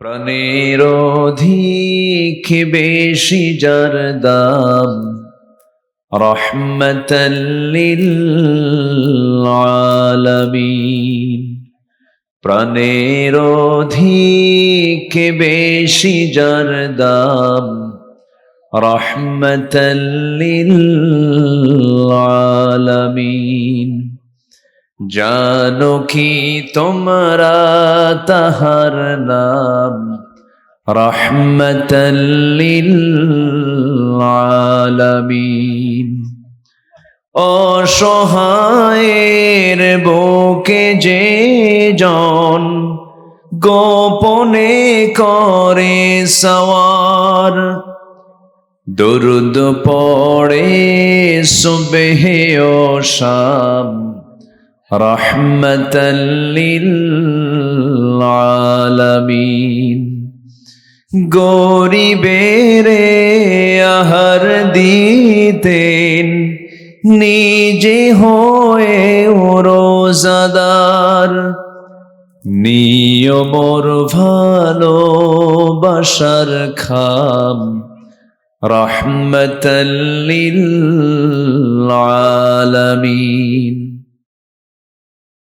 প্রাণের অধিক বেশি যার দাম? রহমতল্লিল আলামিন প্রাণের অধিক বেশি যার দাম? রহমতল্লিল জানো কি তোমরা তাহার নাম? রহমতল্লিল আলামিন অসহায়ের বোকে যে জন গোপনে করে সওয়ার, দুরুদ পড়ে সুবেহে ও রহমতল্লিল আলামিন গরিবেরে আহার দিতেন নিজে হয়ে রোজাদার। নিয়মর ভালো বাসার খাম রহমতল্লিল আলামিন।